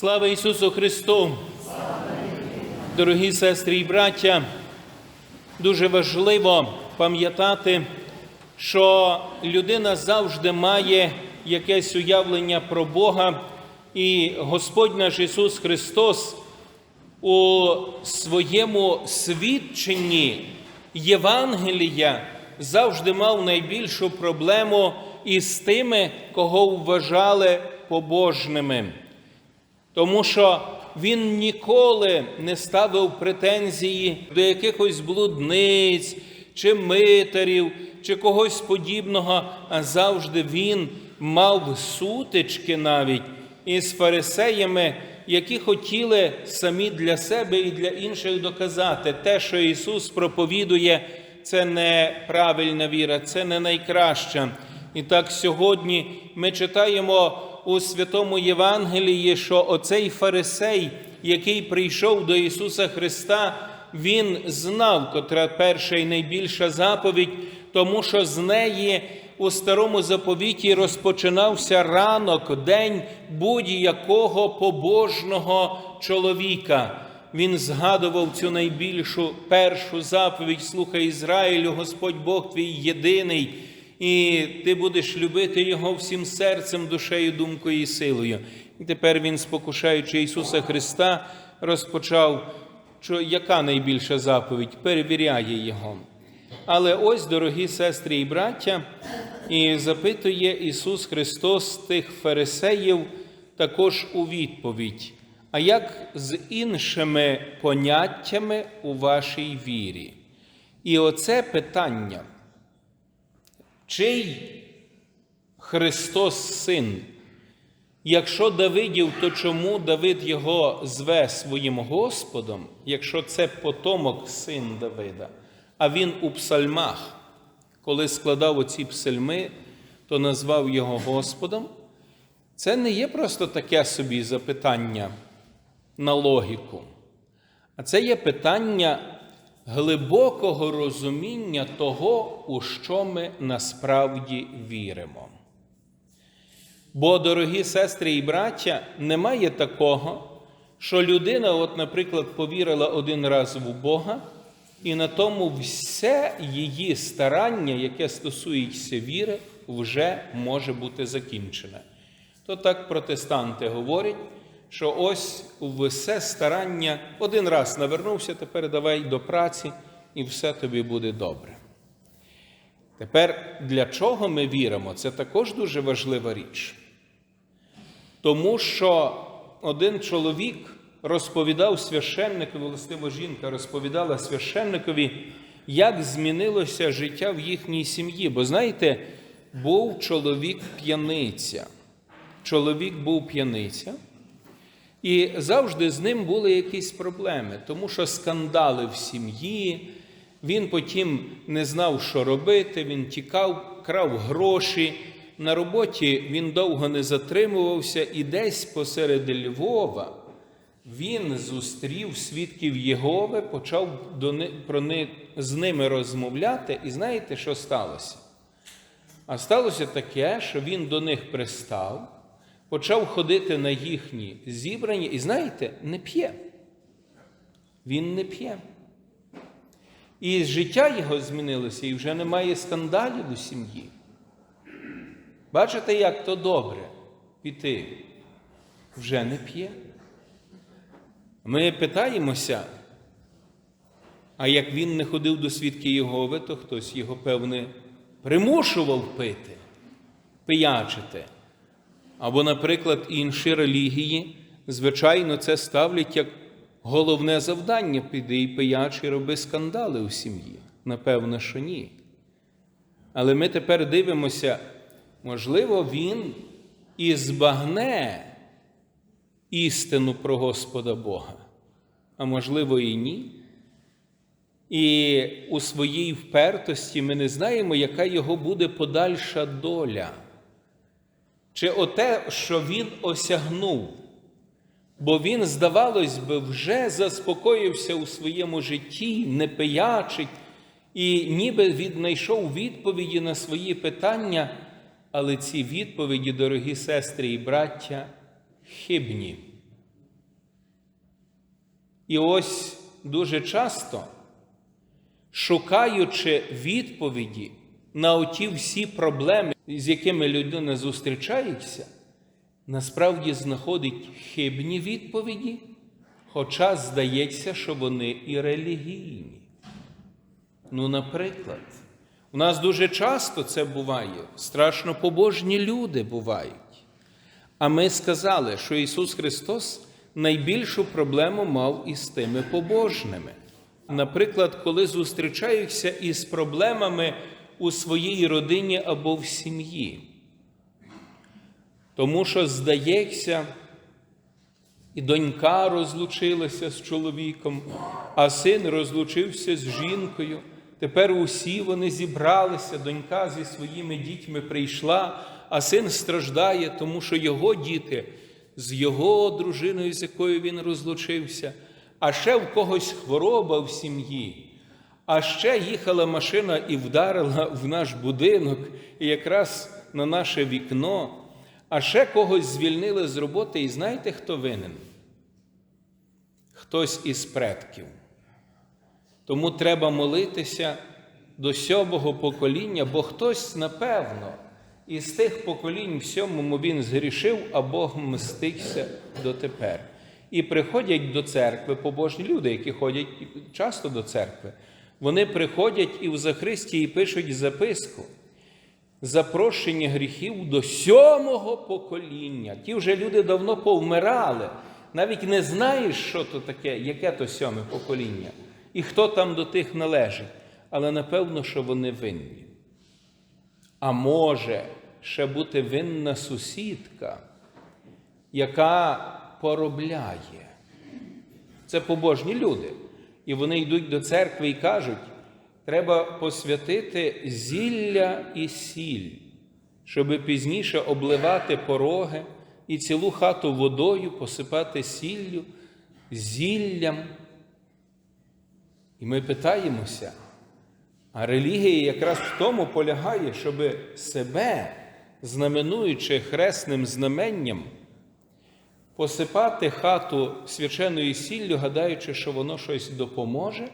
Слава Ісусу Христу! Дорогі сестри і браття, дуже важливо пам'ятати, що людина завжди має якесь уявлення про Бога, і Господь наш Ісус Христос у своєму свідченні Євангелія завжди мав найбільшу проблему із тими, кого вважали побожними. Тому що він ніколи не ставив претензії до якихось блудниць чи митарів, чи когось подібного, а завжди він мав сутички навіть із фарисеями, які хотіли самі для себе і для інших доказати те, що Ісус проповідує, це не правильна віра, це не найкраща. І так сьогодні ми читаємо у Святому Євангелії, що оцей фарисей, який прийшов до Ісуса Христа, він знав, котра перша і найбільша заповідь, тому що з неї у старому заповіті розпочинався ранок, день будь-якого побожного чоловіка. Він згадував цю найбільшу першу заповідь Слухай Ізраїлю, Господь Бог твій єдиний, і ти будеш любити Його всім серцем, душею, думкою і силою. І тепер він, спокушаючи Ісуса Христа, розпочав, що яка найбільша заповідь, перевіряє Його. Але ось, дорогі сестри і браття, і запитує Ісус Христос тих фарисеїв також у відповідь. А як з іншими поняттями у вашій вірі? І оце питання, чий Христос син? Якщо Давидів, то чому Давид його зве своїм Господом, якщо це потомок син Давида? А він у псальмах, коли складав оці псальми, то назвав його Господом. Це не є просто таке собі запитання на логіку, а це є питання глибокого розуміння того, у що ми насправді віримо. Бо, дорогі сестри і браття, немає такого, що людина, от, наприклад, повірила один раз в Бога, і на тому все її старання, яке стосується віри, вже може бути закінчене. То так протестанти говорять, що ось все старання один раз навернувся, тепер давай до праці, і все тобі буде добре. Тепер для чого ми віримо? Це також дуже важлива річ. Тому що один чоловік розповідав священникові, властиво жінка розповідала священникові, як змінилося життя в їхній сім'ї. Бо знаєте, був чоловік п'яниця. Чоловік був п'яниця, і завжди з ним були якісь проблеми, тому що скандали в сім'ї, він потім не знав, що робити, він тікав, крав гроші. На роботі він довго не затримувався, і десь посеред Львова він зустрів свідків Єгови, почав до них, про них, з ними розмовляти, і знаєте, що сталося? А сталося таке, що він до них пристав, почав ходити на їхні зібрання, і знаєте, не п'є. Він не п'є. І життя його змінилося, і вже немає скандалів у сім'ї. Бачите, як то добре піти? Вже не п'є. Ми питаємося, а як він не ходив до свідки Єгови, то хтось його, певне, примушував пити, пиячити. Або, наприклад, інші релігії, звичайно, це ставлять як головне завдання піди і пияч і роби скандали у сім'ї. Напевно, що ні. Але ми тепер дивимося, можливо, він і збагне істину про Господа Бога, а можливо, і ні. І у своїй впертості ми не знаємо, яка його буде подальша доля. Чи оте, що він осягнув, бо він, здавалось би, вже заспокоївся у своєму житті, не пиячить, і ніби віднайшов відповіді на свої питання, але ці відповіді, дорогі сестри і браття, хибні. І ось дуже часто, шукаючи відповіді на оті всі проблеми, з якими людина зустрічається, насправді знаходить хибні відповіді, хоча здається, що вони і релігійні. Ну, наприклад, у нас дуже часто це буває, страшно побожні люди бувають. А ми сказали, що Ісус Христос найбільшу проблему мав із тими побожними. Наприклад, коли зустрічаюся із проблемами у своїй родині або в сім'ї. Тому що, здається, і донька розлучилася з чоловіком, а син розлучився з жінкою. Тепер усі вони зібралися, донька зі своїми дітьми прийшла, а син страждає, тому що його діти з його дружиною, з якою він розлучився, а ще в когось хвороба в сім'ї, а ще їхала машина і вдарила в наш будинок, і якраз на наше вікно, а ще когось звільнили з роботи, і знаєте, хто винен? Хтось із предків. Тому треба молитися до сьомого покоління, бо хтось, напевно, із тих поколінь в сьомому він згрішив, а Бог мститься дотепер. І приходять до церкви побожні люди, які ходять часто до церкви. Вони приходять і в Захристії пишуть записку. Запрошення гріхів до сьомого покоління. Ті вже люди давно повмирали, навіть не знаєш, що то таке, яке то сьоме покоління і хто там до тих належить, але напевно, що вони винні. А може ще бути винна сусідка, яка поробляє. Це побожні люди. І вони йдуть до церкви і кажуть, треба посвятити зілля і сіль, щоб пізніше обливати пороги і цілу хату водою посипати сіллю, зіллям. І ми питаємося, а релігія якраз в тому полягає, щоб себе, знаменуючи хресним знаменням, посипати хату свяченою сіллю, гадаючи, що воно щось допоможе.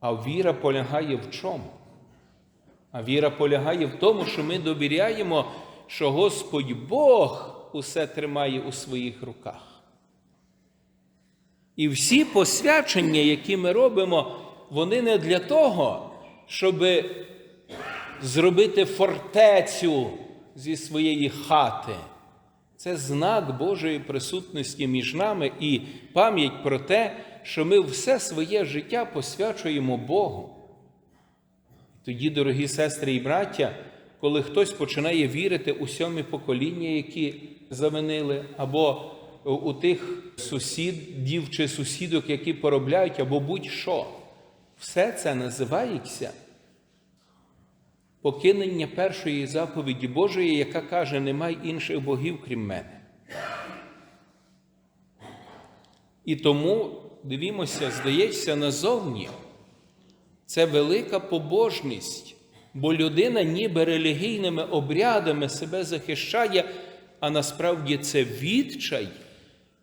А віра полягає в чому? А віра полягає в тому, що ми довіряємо, що Господь Бог усе тримає у своїх руках. І всі посвячення, які ми робимо, вони не для того, щоб зробити фортецю зі своєї хати. Це знак Божої присутності між нами і пам'ять про те, що ми все своє життя посвячуємо Богу. Тоді, дорогі сестри і браття, коли хтось починає вірити у сьомі покоління, які завинили, або у тих сусідів чи сусідок, які поробляють, або будь-що. Все це називається покинення першої заповіді Божої, яка каже, немає інших богів, крім мене. І тому, дивімося, здається, назовні це велика побожність, бо людина ніби релігійними обрядами себе захищає, а насправді це відчай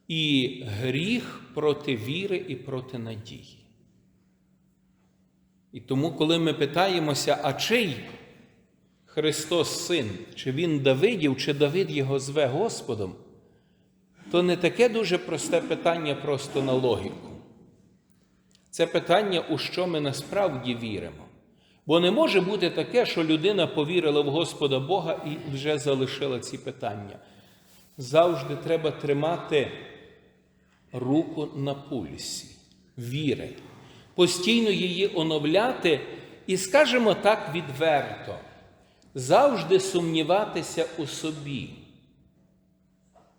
і гріх проти віри і проти надії. І тому, коли ми питаємося, а чий Христос Син, чи Він Давидів, чи Давид його зве Господом, то не таке дуже просте питання просто на логіку. Це питання, у що ми насправді віримо. Бо не може бути таке, що людина повірила в Господа Бога і вже залишила ці питання. Завжди треба тримати руку на пульсі, віри, постійно її оновляти і, скажімо так, відверто, завжди сумніватися у собі.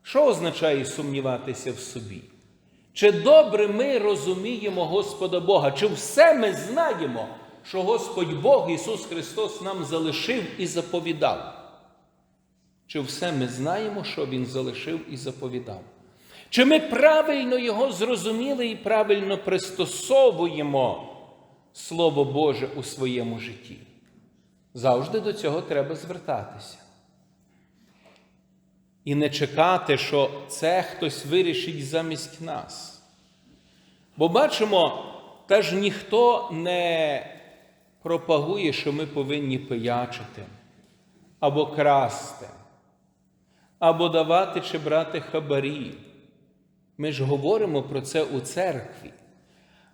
Що означає сумніватися в собі? Чи добре ми розуміємо Господа Бога? Чи все ми знаємо, що Господь Бог Ісус Христос нам залишив і заповідав? Чи все ми знаємо, що Він залишив і заповідав? Чи ми правильно Його зрозуміли і правильно пристосовуємо Слово Боже у своєму житті? Завжди до цього треба звертатися. І не чекати, що це хтось вирішить замість нас. Бо бачимо, теж ніхто не пропагує, що ми повинні пиячити, або красти, або давати чи брати хабарі. Ми ж говоримо про це у церкві.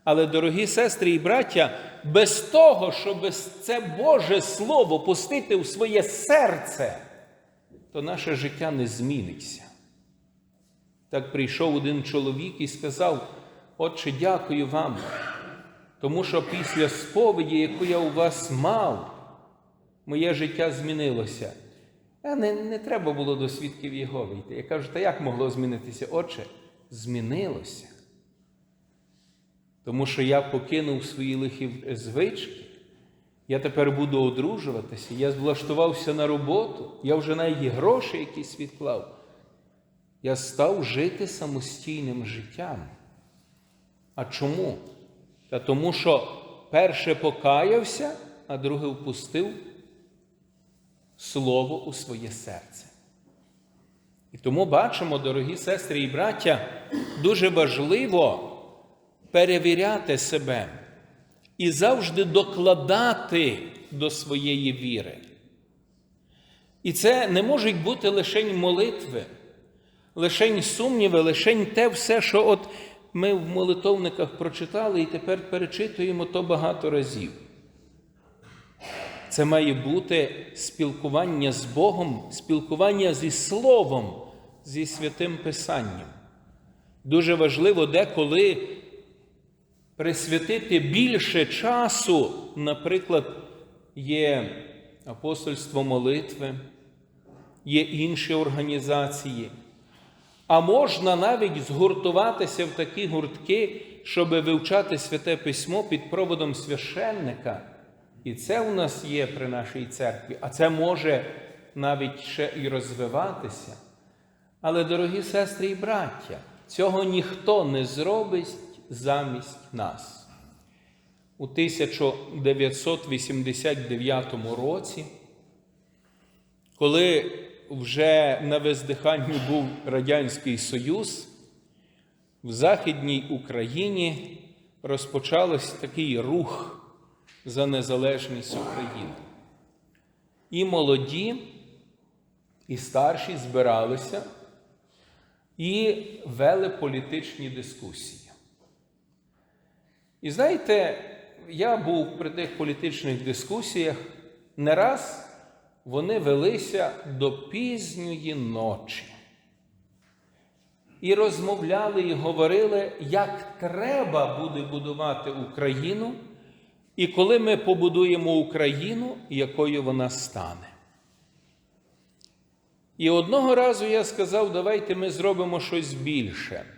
Але, дорогі сестри і браття, без того, щоб це Боже Слово пустити у своє серце, то наше життя не зміниться. Так прийшов один чоловік і сказав: Отче, дякую вам, тому що після сповіді, яку я у вас мав, моє життя змінилося. А не, не треба було до свідків Єгови йти. Я кажу, та як могло змінитися? Отче, змінилося. Тому що я покинув свої лихі звички, я тепер буду одружуватися, я влаштувався на роботу, я вже навіть гроші якісь відклав. Я став жити самостійним життям. А чому? Та тому, що перше покаявся, а друге впустив слово у своє серце. І тому бачимо, дорогі сестри і браття, дуже важливо перевіряти себе і завжди докладати до своєї віри. І це не можуть бути лише молитви, лише сумніви, лише те все, що от ми в молитовниках прочитали і тепер перечитуємо то багато разів. Це має бути спілкування з Богом, спілкування зі Словом, зі святим Писанням. Дуже важливо деколи присвятити більше часу, наприклад, є апостольство молитви, є інші організації. А можна навіть згуртуватися в такі гуртки, щоб вивчати святе письмо під проводом священника. І це у нас є при нашій церкві, а це може навіть ще і розвиватися. Але, дорогі сестри і браття, цього ніхто не зробить замість нас. У 1989 році, коли вже на виздиханні був Радянський Союз, в Західній Україні розпочався такий рух за незалежність України. І молоді, і старші збиралися і вели політичні дискусії. І знаєте, я був при тих політичних дискусіях, не раз вони велися до пізньої ночі. І розмовляли і говорили, як треба буде будувати Україну, і коли ми побудуємо Україну, якою вона стане. І одного разу я сказав, давайте ми зробимо щось більше.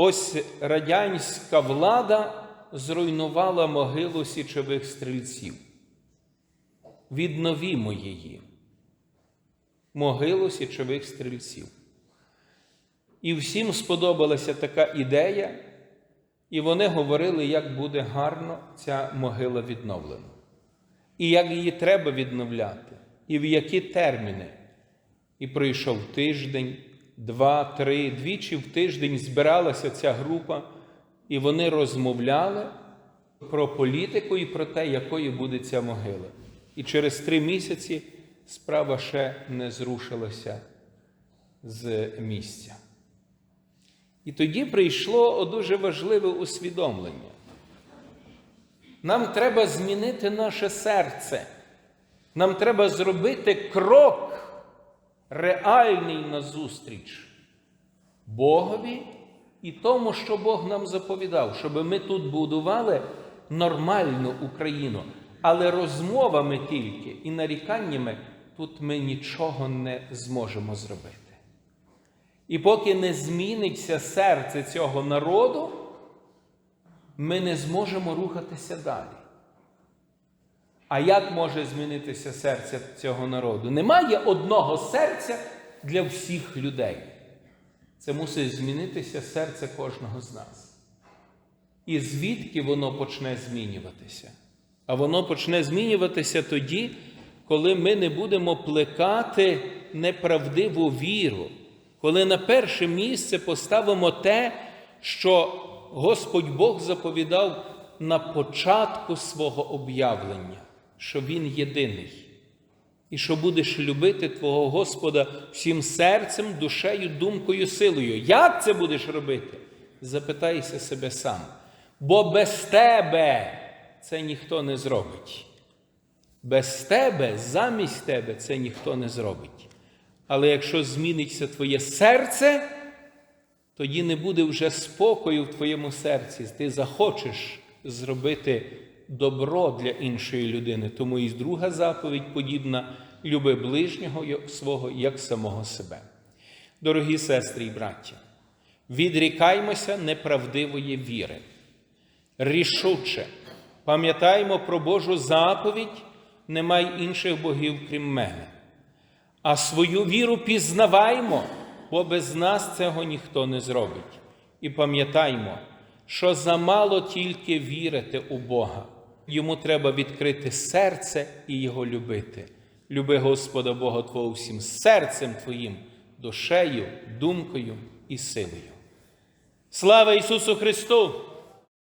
Ось радянська влада зруйнувала могилу січових стрільців. Відновімо її, могилу січових стрільців. І всім сподобалася така ідея, і вони говорили, як буде гарно ця могила відновлена, і як її треба відновляти, і в які терміни. І пройшов тиждень, два, три, двічі в тиждень збиралася ця група, і вони розмовляли про політику і про те, якою буде ця могила. І через три місяці справа ще не зрушилася з місця. І тоді прийшло дуже важливе усвідомлення. Нам треба змінити наше серце. Нам треба зробити крок реальний назустріч Богові і тому, що Бог нам заповідав, щоб ми тут будували нормальну Україну. Але розмовами тільки і наріканнями тут ми нічого не зможемо зробити. І поки не зміниться серце цього народу, ми не зможемо рухатися далі. А як може змінитися серце цього народу? Немає одного серця для всіх людей. Це мусить змінитися серце кожного з нас. І звідки воно почне змінюватися? А воно почне змінюватися тоді, коли ми не будемо плекати неправдиву віру, коли на перше місце поставимо те, що Господь Бог заповідав на початку свого об'явлення, що Він єдиний, і що будеш любити Твого Господа всім серцем, душею, думкою, силою. Як це будеш робити? Запитайся себе сам. Бо без тебе це ніхто не зробить. Без тебе, замість тебе це ніхто не зробить. Але якщо зміниться твоє серце, тоді не буде вже спокою в твоєму серці. Ти захочеш зробити добро для іншої людини. Тому і друга заповідь подібна люби ближнього свого як самого себе. Дорогі сестри і браття, відрікаймося неправдивої віри. Рішуче пам'ятаємо про Божу заповідь, немає інших богів, крім мене. А свою віру пізнаваймо, бо без нас цього ніхто не зробить. І пам'ятаймо, що замало тільки вірити у Бога. Йому треба відкрити серце і Його любити. Люби Господа Бога Твого всім серцем Твоїм, душею, думкою і силою. Слава Ісусу Христу!